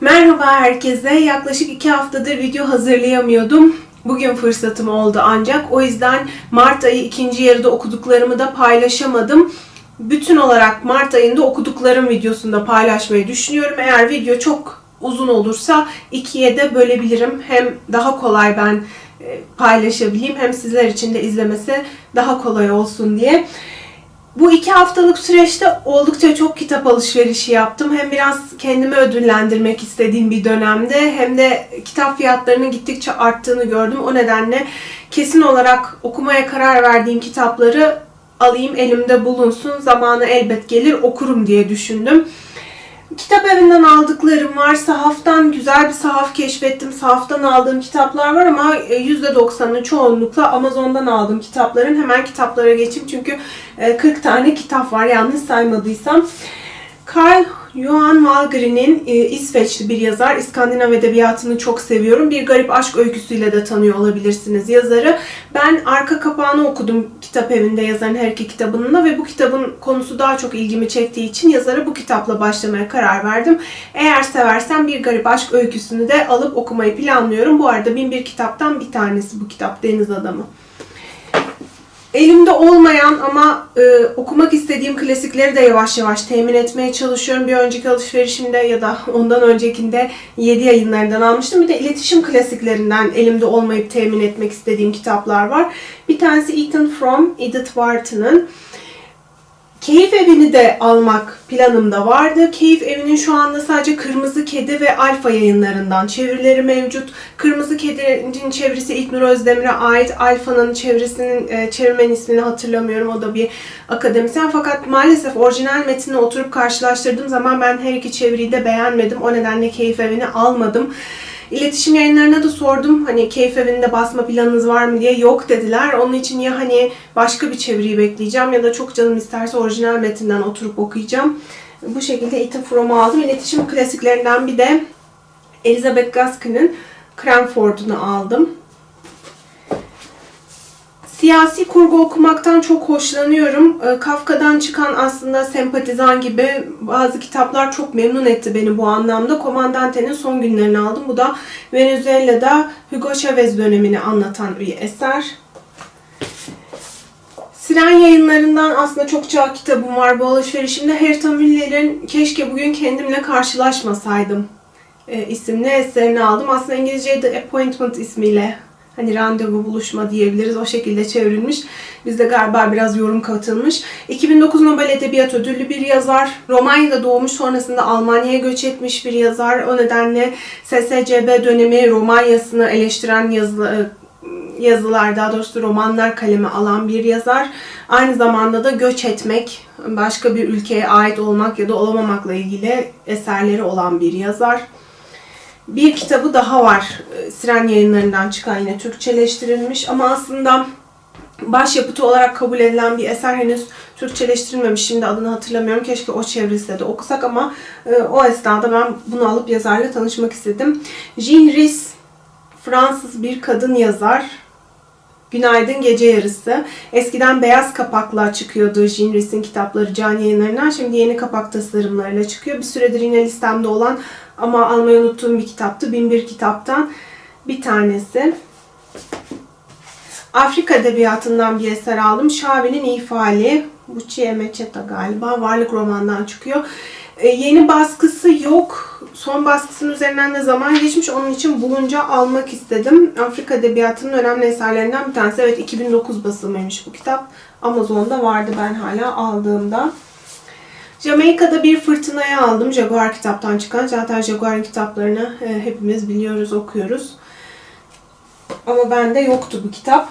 Merhaba herkese. Yaklaşık iki haftadır video hazırlayamıyordum. Bugün fırsatım oldu ancak. O yüzden Mart ayı ikinci yarıda okuduklarımı da paylaşamadım. Bütün olarak Mart ayında okuduklarım videosunda paylaşmayı düşünüyorum. Eğer video çok uzun olursa ikiye de bölebilirim. Hem daha kolay ben e, paylaşabileyim hem sizler için de izlemesi daha kolay olsun diye. Bu iki haftalık süreçte oldukça çok kitap alışverişi yaptım. Hem biraz kendimi ödüllendirmek istediğim bir dönemde hem de kitap fiyatlarının gittikçe arttığını gördüm. O nedenle kesin olarak okumaya karar verdiğim kitapları alayım elimde bulunsun. Zamanı elbet gelir okurum diye düşündüm. Kitap evinden aldıklarım var. Sahaftan güzel bir sahaf keşfettim. Sahaftan aldığım kitaplar var ama %90'ı çoğunlukla Amazon'dan aldığım kitapların. Hemen kitaplara geçeyim çünkü e, 40 tane kitap var yanlış saymadıysam. Carl Johan Walgren'in e, İsveçli bir yazar. İskandinav edebiyatını çok seviyorum. Bir garip aşk öyküsüyle de tanıyor olabilirsiniz yazarı. Ben arka kapağını okudum kitap evinde yazarın her iki kitabının da ve bu kitabın konusu daha çok ilgimi çektiği için yazara bu kitapla başlamaya karar verdim. Eğer seversen bir garip aşk öyküsünü de alıp okumayı planlıyorum. Bu arada bin bir kitaptan bir tanesi bu kitap Deniz Adamı. Elimde olmayan ama e, okumak istediğim klasikleri de yavaş yavaş temin etmeye çalışıyorum. Bir önceki alışverişimde ya da ondan öncekinde 7 yayınlarından almıştım. Bir de iletişim klasiklerinden elimde olmayıp temin etmek istediğim kitaplar var. Bir tanesi Ethan From, Edith Wharton'ın. Keyif Evi'ni de almak planımda vardı. Keyif Evi'nin şu anda sadece Kırmızı Kedi ve Alfa yayınlarından çevirileri mevcut. Kırmızı Kedi'nin çevirisi İlknur Özdemir'e ait. Alfa'nın çevirisinin e, çevirmen ismini hatırlamıyorum. O da bir akademisyen. Fakat maalesef orijinal metinle oturup karşılaştırdığım zaman ben her iki çeviriyi de beğenmedim. O nedenle Keyif Evi'ni almadım. İletişim yayınlarına da sordum. Hani keyif evinde basma planınız var mı diye. Yok dediler. Onun için ya hani başka bir çeviriyi bekleyeceğim ya da çok canım isterse orijinal metinden oturup okuyacağım. Bu şekilde Ethan Fromm'u aldım. İletişim klasiklerinden bir de Elizabeth Gaskin'in Cranford'unu aldım. Siyasi kurgu okumaktan çok hoşlanıyorum. Ee, Kafka'dan çıkan aslında sempatizan gibi bazı kitaplar çok memnun etti beni bu anlamda. Komandante'nin son günlerini aldım. Bu da Venezuela'da Hugo Chavez dönemini anlatan bir eser. Siren yayınlarından aslında çokça kitabım var bu alışverişimde. Herta Müller'in Keşke Bugün Kendimle Karşılaşmasaydım e, isimli eserini aldım. Aslında İngilizce'de Appointment ismiyle hani randevu buluşma diyebiliriz. O şekilde çevrilmiş. Bizde galiba biraz yorum katılmış. 2009 Nobel Edebiyat Ödüllü bir yazar. Romanya'da doğmuş sonrasında Almanya'ya göç etmiş bir yazar. O nedenle SSCB dönemi Romanya'sını eleştiren yazı, yazılar, daha doğrusu romanlar kaleme alan bir yazar. Aynı zamanda da göç etmek, başka bir ülkeye ait olmak ya da olamamakla ilgili eserleri olan bir yazar. Bir kitabı daha var. Siren yayınlarından çıkan yine Türkçeleştirilmiş ama aslında başyapıtı olarak kabul edilen bir eser henüz Türkçeleştirilmemiş. Şimdi adını hatırlamıyorum. Keşke o çevrilse de okusak ama e, o esnada ben bunu alıp yazarla tanışmak istedim. Jean Rhys Fransız bir kadın yazar. Günaydın Gece Yarısı. Eskiden beyaz kapakla çıkıyordu Jean Rhys'in kitapları can yayınlarından. Şimdi yeni kapak tasarımlarıyla çıkıyor. Bir süredir yine listemde olan ama almayı unuttuğum bir kitaptı. Binbir kitaptan bir tanesi. Afrika Edebiyatı'ndan bir eser aldım. Şavi'nin İfali. Bu Meçeta galiba. Varlık romandan çıkıyor. Ee, yeni baskısı yok. Son baskısının üzerinden de zaman geçmiş. Onun için bulunca almak istedim. Afrika Edebiyatı'nın önemli eserlerinden bir tanesi. Evet 2009 basımıymış bu kitap. Amazon'da vardı ben hala aldığımda. Jamaika'da bir fırtınaya aldım. Jaguar kitaptan çıkan. Zaten Jaguar'ın kitaplarını e, hepimiz biliyoruz, okuyoruz. Ama bende yoktu bu kitap.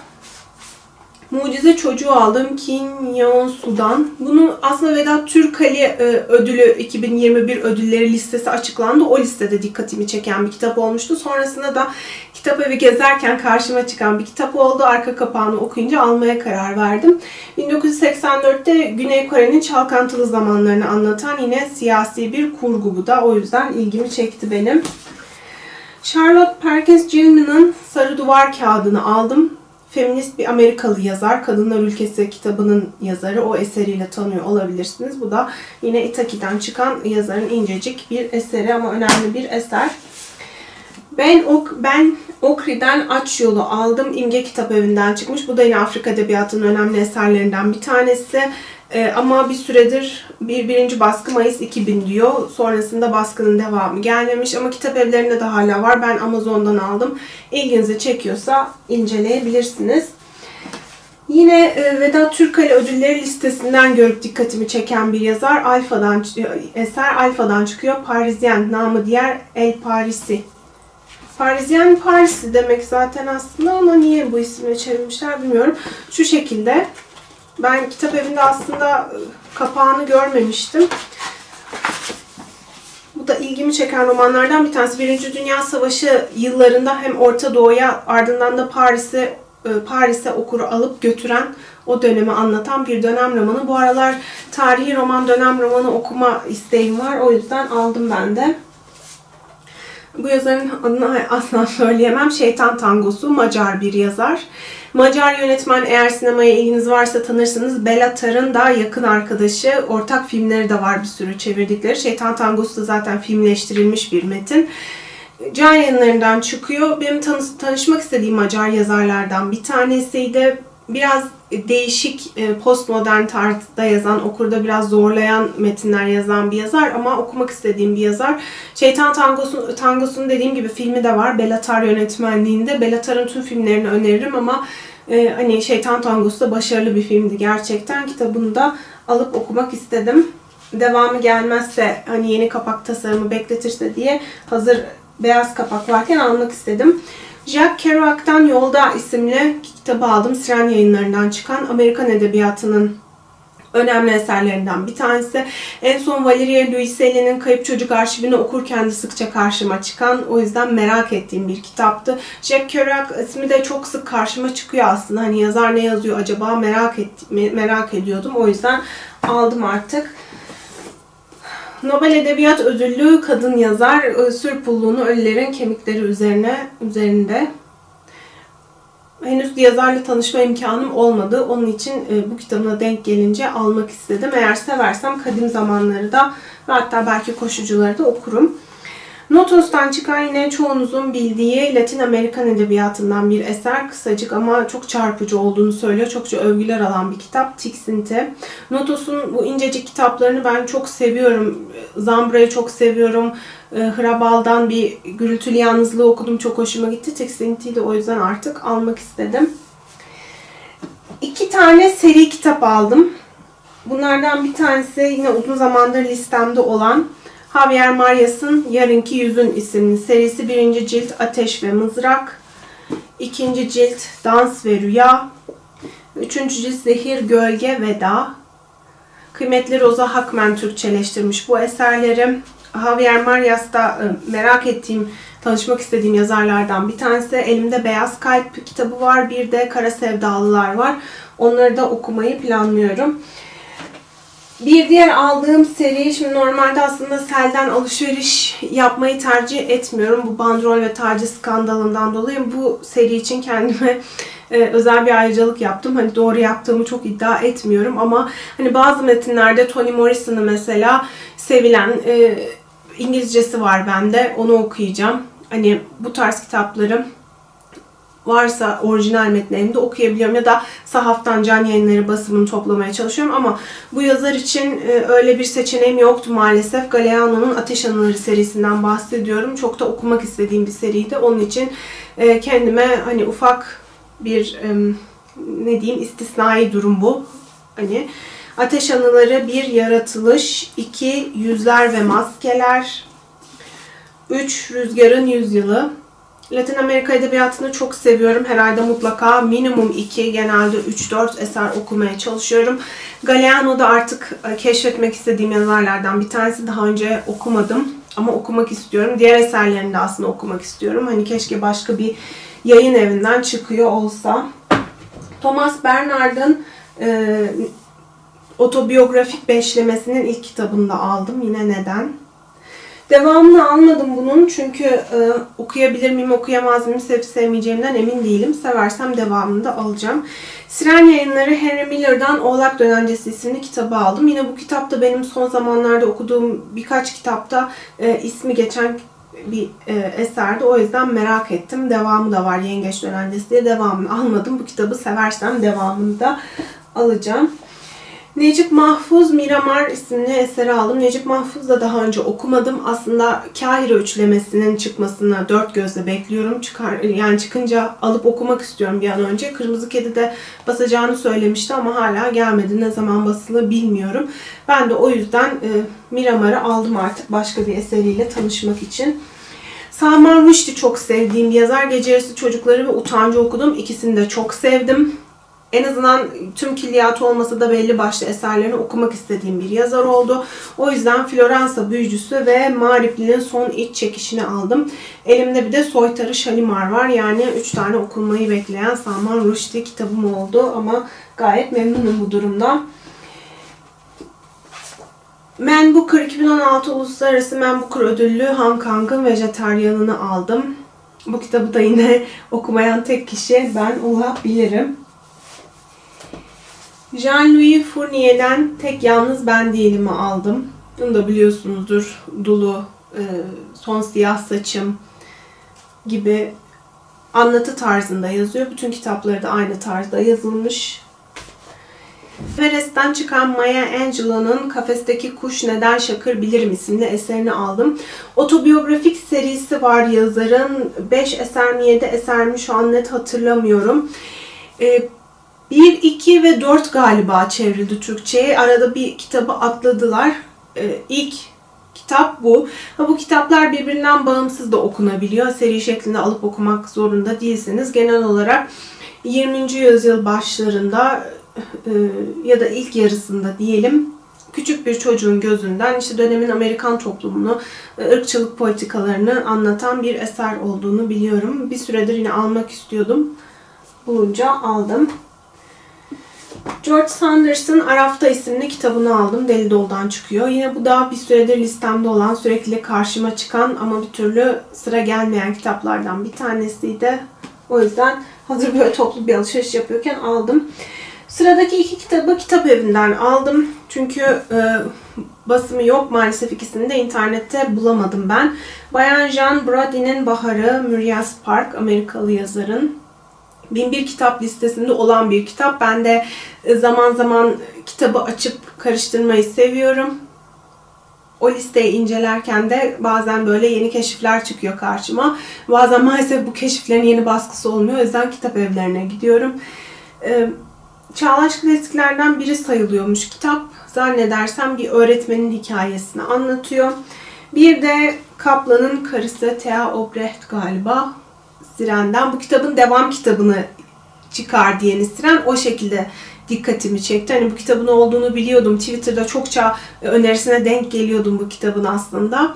Mucize Çocuğu aldım. Kim Yeon Su'dan. Bunun aslında Vedat Türkali e, ödülü 2021 ödülleri listesi açıklandı. O listede dikkatimi çeken bir kitap olmuştu. Sonrasında da kitap evi gezerken karşıma çıkan bir kitap oldu. Arka kapağını okuyunca almaya karar verdim. 1984'te Güney Kore'nin çalkantılı zamanlarını anlatan yine siyasi bir kurgu bu da. O yüzden ilgimi çekti benim. Charlotte Perkins Gilman'ın Sarı Duvar Kağıdını aldım. Feminist bir Amerikalı yazar. Kadınlar Ülkesi kitabının yazarı. O eseriyle tanıyor olabilirsiniz. Bu da yine Itaki'den çıkan yazarın incecik bir eseri ama önemli bir eser. Ben ok ben Okri'den Aç Yolu aldım. İmge Kitap Evi'nden çıkmış. Bu da yine Afrika Edebiyatı'nın önemli eserlerinden bir tanesi. Ee, ama bir süredir bir birinci baskı Mayıs 2000 diyor. Sonrasında baskının devamı gelmemiş ama kitap evlerinde de hala var. Ben Amazon'dan aldım. İlginizi çekiyorsa inceleyebilirsiniz. Yine e, Vedat Türkali ödülleri listesinden görüp dikkatimi çeken bir yazar. Alfa'dan eser Alfa'dan çıkıyor. Parisien namı diğer El Parisi. Parisien Paris'i demek zaten aslında ama niye bu isimle çevirmişler bilmiyorum. Şu şekilde ben kitap evinde aslında e, kapağını görmemiştim. Bu da ilgimi çeken romanlardan bir tanesi. Birinci Dünya Savaşı yıllarında hem Orta Doğu'ya ardından da Paris'e e, Paris'e okuru alıp götüren o dönemi anlatan bir dönem romanı. Bu aralar tarihi roman, dönem romanı okuma isteğim var. O yüzden aldım ben de. Bu yazarın adını asla söyleyemem. Şeytan Tangosu, Macar bir yazar. Macar yönetmen eğer sinemaya ilginiz varsa tanırsınız. Belatar'ın da yakın arkadaşı. Ortak filmleri de var bir sürü çevirdikleri. Şeytan Tangosu da zaten filmleştirilmiş bir metin. Can yayınlarından çıkıyor. Benim tanı- tanışmak istediğim Macar yazarlardan bir tanesiydi. Biraz değişik e, postmodern tarzda yazan, okurda biraz zorlayan metinler yazan bir yazar ama okumak istediğim bir yazar. Şeytan Tangosu, Tangosu'nun dediğim gibi filmi de var. Belatar yönetmenliğinde. Belatar'ın tüm filmlerini öneririm ama e, hani Şeytan Tangosu da başarılı bir filmdi gerçekten. Kitabını da alıp okumak istedim. Devamı gelmezse hani yeni kapak tasarımı bekletirse diye hazır beyaz kapak varken almak istedim. Jack Kerouac'tan Yolda isimli kitabı aldım. Siren yayınlarından çıkan Amerikan Edebiyatı'nın önemli eserlerinden bir tanesi. En son Valeria Luiselli'nin Kayıp Çocuk Arşivini okurken de sıkça karşıma çıkan, o yüzden merak ettiğim bir kitaptı. Jack Kerouac ismi de çok sık karşıma çıkıyor aslında. Hani yazar ne yazıyor acaba merak et, merak ediyordum. O yüzden aldım artık. Nobel Edebiyat Ödüllü kadın yazar e, Sürpulluğunu Ölülerin Kemikleri üzerine üzerinde. Henüz yazarla tanışma imkanım olmadı. Onun için e, bu kitabına denk gelince almak istedim. Eğer seversem kadim zamanları da ve hatta belki koşucuları da okurum. Notos'tan çıkan yine çoğunuzun bildiği Latin Amerikan edebiyatından bir eser. Kısacık ama çok çarpıcı olduğunu söylüyor. Çokça övgüler alan bir kitap. Tiksinti. Notos'un bu incecik kitaplarını ben çok seviyorum. Zambra'yı çok seviyorum. E, Hrabal'dan bir gürültülü yalnızlığı okudum. Çok hoşuma gitti. Tiksinti'yi de o yüzden artık almak istedim. İki tane seri kitap aldım. Bunlardan bir tanesi yine uzun zamandır listemde olan Javier Marias'ın Yarınki Yüzün isimli serisi birinci cilt Ateş ve Mızrak, ikinci cilt Dans ve Rüya, üçüncü cilt Zehir, Gölge ve Dağ. Kıymetli Roza Hakmen Türkçeleştirmiş bu eserleri. Javier Marias da e, merak ettiğim, tanışmak istediğim yazarlardan bir tanesi. Elimde Beyaz Kalp kitabı var, bir de Kara Sevdalılar var. Onları da okumayı planlıyorum. Bir diğer aldığım seri, şimdi normalde aslında Sel'den alışveriş yapmayı tercih etmiyorum. Bu bandrol ve taciz skandalından dolayı bu seri için kendime e, özel bir ayrıcalık yaptım. Hani doğru yaptığımı çok iddia etmiyorum ama hani bazı metinlerde Toni Morrison'ı mesela sevilen e, İngilizcesi var bende. Onu okuyacağım. Hani bu tarz kitapları varsa orijinal metnlerini okuyabiliyorum ya da sahaftan can yayınları basımını toplamaya çalışıyorum ama bu yazar için e, öyle bir seçeneğim yoktu maalesef. Galeano'nun Ateş Anıları serisinden bahsediyorum. Çok da okumak istediğim bir seriydi. Onun için e, kendime hani ufak bir e, ne diyeyim istisnai durum bu. Hani Ateş Anıları bir yaratılış, iki yüzler ve maskeler, üç rüzgarın yüzyılı, Latin Amerika edebiyatını çok seviyorum. Her ayda mutlaka minimum 2, genelde 3-4 eser okumaya çalışıyorum. Galeano da artık e, keşfetmek istediğim yazarlardan bir tanesi. Daha önce okumadım ama okumak istiyorum. Diğer eserlerini de aslında okumak istiyorum. Hani keşke başka bir yayın evinden çıkıyor olsa. Thomas Bernhard'ın e, otobiyografik beşlemesinin ilk kitabını da aldım. Yine neden? Devamını almadım bunun çünkü e, okuyabilir miyim, okuyamaz mıyım, sevip sevmeyeceğimden emin değilim. Seversem devamını da alacağım. Siren Yayınları Henry Miller'dan Oğlak Dönencesi isimli kitabı aldım. Yine bu kitap da benim son zamanlarda okuduğum birkaç kitapta e, ismi geçen bir e, eserdi. O yüzden merak ettim. Devamı da var Yengeç Dönencesi diye devamını almadım. Bu kitabı seversem devamını da alacağım. Necip Mahfuz Miramar isimli eseri aldım. Necip Mahfuz da daha önce okumadım. Aslında Kahire üçlemesinin çıkmasını dört gözle bekliyorum. Çıkar, yani çıkınca alıp okumak istiyorum bir an önce. Kırmızı Kedi de basacağını söylemişti ama hala gelmedi. Ne zaman basılı bilmiyorum. Ben de o yüzden e, Miramar'ı aldım artık başka bir eseriyle tanışmak için. Salman Rushdie çok sevdiğim yazar. Gece Çocukları ve Utancı okudum. İkisini de çok sevdim en azından tüm külliyatı olmasa da belli başlı eserlerini okumak istediğim bir yazar oldu. O yüzden Floransa Büyücüsü ve Mağripli'nin son iç çekişini aldım. Elimde bir de Soytarı Şalimar var. Yani 3 tane okunmayı bekleyen Salman Rushdie kitabım oldu ama gayet memnunum bu durumdan. Man Booker 2016 Uluslararası Man Booker Ödüllü Han Kang'ın Vejetaryanını aldım. Bu kitabı da yine okumayan tek kişi ben olabilirim. Jean-Louis Fournier'den Tek Yalnız Ben Değilim'i aldım. Bunu da biliyorsunuzdur. Dulu, e, Son Siyah Saçım gibi anlatı tarzında yazıyor. Bütün kitapları da aynı tarzda yazılmış. Everest'ten çıkan Maya Angelou'nun Kafesteki Kuş Neden Şakır Bilirim isimli eserini aldım. Otobiyografik serisi var yazarın. 5 eser mi 7 eser mi şu an net hatırlamıyorum. Ee, 1, 2 ve 4 galiba çevrildi Türkçe'ye. Arada bir kitabı atladılar. Ee, ilk kitap bu. Ha, bu kitaplar birbirinden bağımsız da okunabiliyor. Seri şeklinde alıp okumak zorunda değilsiniz. Genel olarak 20. yüzyıl başlarında e, ya da ilk yarısında diyelim küçük bir çocuğun gözünden işte dönemin Amerikan toplumunu, e, ırkçılık politikalarını anlatan bir eser olduğunu biliyorum. Bir süredir yine almak istiyordum. Bulunca aldım. George Sanders'ın Arafta isimli kitabını aldım. Deli Dol'dan çıkıyor. Yine bu da bir süredir listemde olan, sürekli karşıma çıkan ama bir türlü sıra gelmeyen kitaplardan bir tanesiydi. O yüzden hazır böyle toplu bir alışveriş yapıyorken aldım. Sıradaki iki kitabı kitap evinden aldım. Çünkü e, basımı yok maalesef ikisini de internette bulamadım ben. Bayan Jean Brady'nin Baharı, Muriel Park, Amerikalı yazarın. 1001 kitap listesinde olan bir kitap. Ben de e, zaman zaman kitabı açıp karıştırmayı seviyorum. O listeyi incelerken de bazen böyle yeni keşifler çıkıyor karşıma. Bazen maalesef bu keşiflerin yeni baskısı olmuyor. O yüzden kitap evlerine gidiyorum. E, Çağlaş klasiklerden biri sayılıyormuş kitap. Zannedersem bir öğretmenin hikayesini anlatıyor. Bir de Kaplan'ın karısı Thea Obrecht galiba. Siren'den. Bu kitabın devam kitabını çıkar diye Siren o şekilde dikkatimi çekti. Hani bu kitabın olduğunu biliyordum. Twitter'da çokça önerisine denk geliyordum bu kitabın aslında.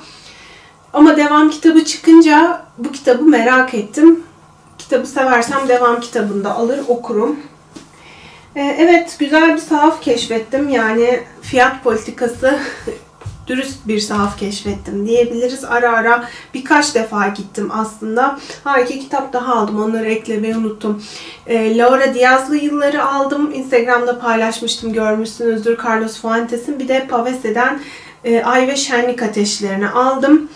Ama devam kitabı çıkınca bu kitabı merak ettim. Kitabı seversem devam kitabında alır okurum. Ee, evet güzel bir sahaf keşfettim. Yani fiyat politikası dürüst bir sahaf keşfettim diyebiliriz. Ara ara birkaç defa gittim aslında. Ha iki kitap daha aldım. Onları eklemeyi unuttum. E, Laura Diaz'lı yılları aldım. Instagram'da paylaşmıştım. Görmüşsünüzdür. Carlos Fuentes'in. Bir de Pavese'den e, Ay ve Şenlik Ateşlerini aldım.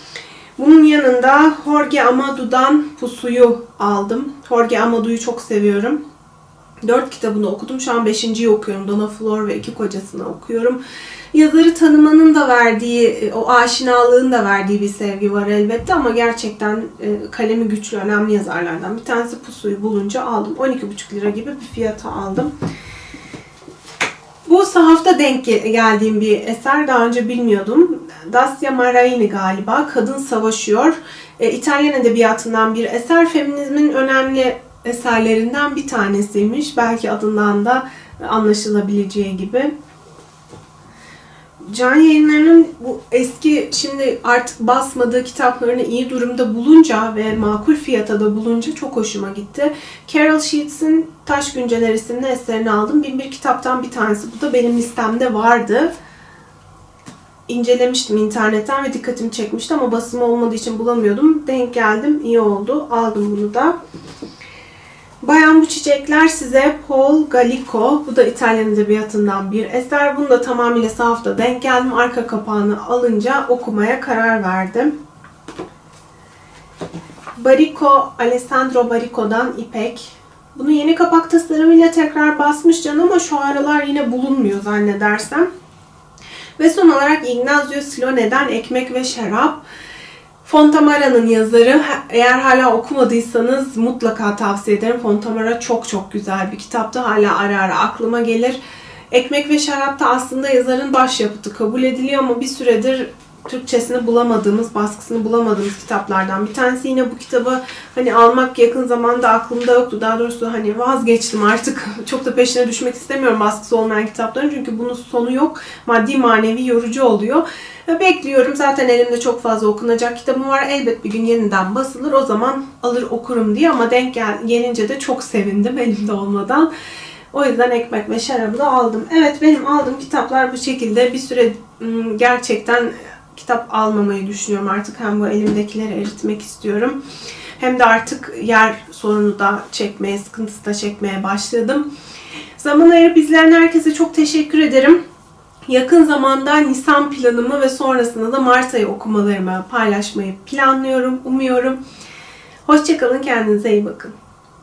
Bunun yanında Jorge Amadu'dan Pusu'yu aldım. Jorge Amadu'yu çok seviyorum. Dört kitabını okudum. Şu an beşinciyi okuyorum. Dona Flor ve iki kocasını okuyorum yazarı tanımanın da verdiği, e, o aşinalığın da verdiği bir sevgi var elbette ama gerçekten e, kalemi güçlü, önemli yazarlardan bir tanesi Pusu'yu bulunca aldım. 12,5 lira gibi bir fiyata aldım. Bu sahafta denk geldiğim bir eser. Daha önce bilmiyordum. Dacia Maraini galiba. Kadın Savaşıyor. E, İtalyan edebiyatından bir eser. Feminizmin önemli eserlerinden bir tanesiymiş. Belki adından da anlaşılabileceği gibi. Can yayınlarının bu eski şimdi artık basmadığı kitaplarını iyi durumda bulunca ve makul fiyata da bulunca çok hoşuma gitti. Carol Sheets'in Taş Günceler isimli eserini aldım. Bin bir kitaptan bir tanesi. Bu da benim listemde vardı. incelemiştim internetten ve dikkatimi çekmişti ama basımı olmadığı için bulamıyordum. Denk geldim. iyi oldu. Aldım bunu da. Bayan bu çiçekler size Paul Gallico. Bu da İtalyan edebiyatından bir eser. Bunu da tamamıyla sahafta denk geldim. Arka kapağını alınca okumaya karar verdim. Baricco, Alessandro Baricco'dan İpek. Bunu yeni kapak tasarımıyla tekrar basmış can ama şu aralar yine bulunmuyor zannedersem. Ve son olarak Ignazio Slone'den Ekmek ve Şarap. Fontamara'nın yazarı. Eğer hala okumadıysanız mutlaka tavsiye ederim. Fontamara çok çok güzel bir kitaptı. Hala ara ara aklıma gelir. Ekmek ve Şarap da aslında yazarın başyapıtı kabul ediliyor ama bir süredir Türkçesini bulamadığımız, baskısını bulamadığımız kitaplardan bir tanesi. Yine bu kitabı hani almak yakın zamanda aklımda yoktu. Daha doğrusu hani vazgeçtim artık. Çok da peşine düşmek istemiyorum baskısı olmayan kitapların. Çünkü bunun sonu yok. Maddi manevi yorucu oluyor. Ve bekliyorum. Zaten elimde çok fazla okunacak kitabım var. Elbet bir gün yeniden basılır. O zaman alır okurum diye ama denk gel gelince de çok sevindim elimde olmadan. O yüzden ekmek ve şarabı da aldım. Evet benim aldığım kitaplar bu şekilde. Bir süre gerçekten kitap almamayı düşünüyorum artık. Hem bu elimdekileri eritmek istiyorum. Hem de artık yer sorunu da çekmeye, sıkıntısı da çekmeye başladım. Zaman ayırıp izleyen herkese çok teşekkür ederim. Yakın zamanda Nisan planımı ve sonrasında da Mart ayı okumalarımı paylaşmayı planlıyorum, umuyorum. Hoşçakalın, kendinize iyi bakın.